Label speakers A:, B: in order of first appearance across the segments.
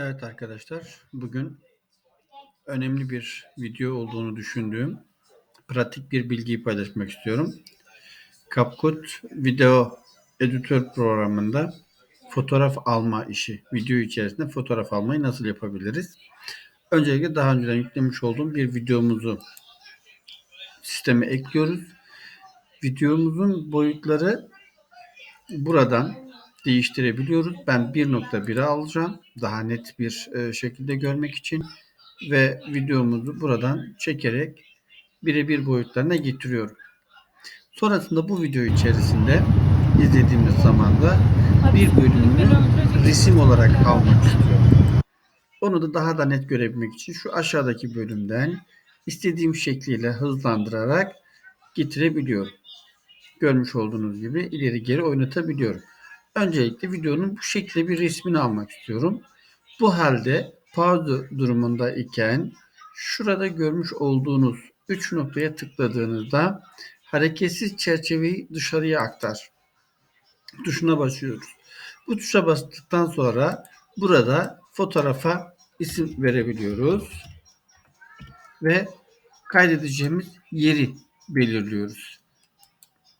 A: Evet arkadaşlar, bugün önemli bir video olduğunu düşündüğüm pratik bir bilgiyi paylaşmak istiyorum. CapCut video editör programında fotoğraf alma işi, video içerisinde fotoğraf almayı nasıl yapabiliriz? Öncelikle daha önceden yüklemiş olduğum bir videomuzu sisteme ekliyoruz. Videomuzun boyutları buradan değiştirebiliyoruz. Ben 1.1'e alacağım. Daha net bir e, şekilde görmek için ve videomuzu buradan çekerek birebir boyutlarına getiriyorum. Sonrasında bu video içerisinde izlediğimiz zaman da bir bölümünü resim olarak almak istiyorum. Onu da daha da net görebilmek için şu aşağıdaki bölümden istediğim şekliyle hızlandırarak getirebiliyorum. Görmüş olduğunuz gibi ileri geri oynatabiliyorum. Öncelikle videonun bu şekilde bir resmini almak istiyorum. Bu halde pause durumunda iken şurada görmüş olduğunuz 3 noktaya tıkladığınızda hareketsiz çerçeveyi dışarıya aktar tuşuna basıyoruz. Bu tuşa bastıktan sonra burada fotoğrafa isim verebiliyoruz ve kaydedeceğimiz yeri belirliyoruz.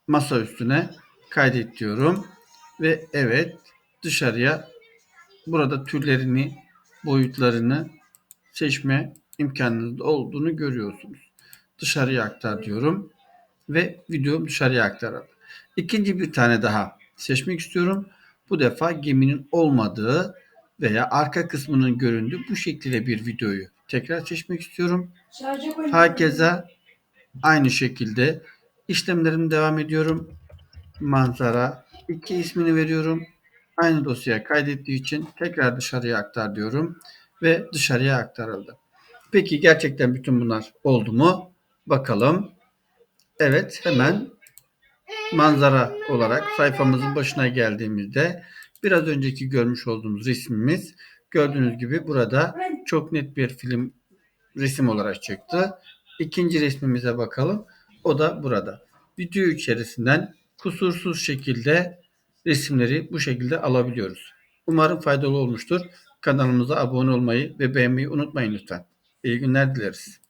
A: Masa üstüne kaydet diyorum ve evet dışarıya burada türlerini, boyutlarını seçme imkanınız olduğunu görüyorsunuz. Dışarıya aktar diyorum ve videom dışarıya aktarıldı. İkinci bir tane daha seçmek istiyorum. Bu defa geminin olmadığı veya arka kısmının göründüğü bu şekilde bir videoyu tekrar seçmek istiyorum. Herkese aynı şekilde işlemlerimi devam ediyorum. Manzara 2 ismini veriyorum. Aynı dosyaya kaydettiği için tekrar dışarıya aktar diyorum ve dışarıya aktarıldı. Peki gerçekten bütün bunlar oldu mu? Bakalım. Evet hemen manzara olarak sayfamızın başına geldiğimizde biraz önceki görmüş olduğumuz resmimiz gördüğünüz gibi burada çok net bir film resim olarak çıktı. İkinci resmimize bakalım. O da burada. Video içerisinden kusursuz şekilde resimleri bu şekilde alabiliyoruz. Umarım faydalı olmuştur. Kanalımıza abone olmayı ve beğenmeyi unutmayın lütfen. İyi günler dileriz.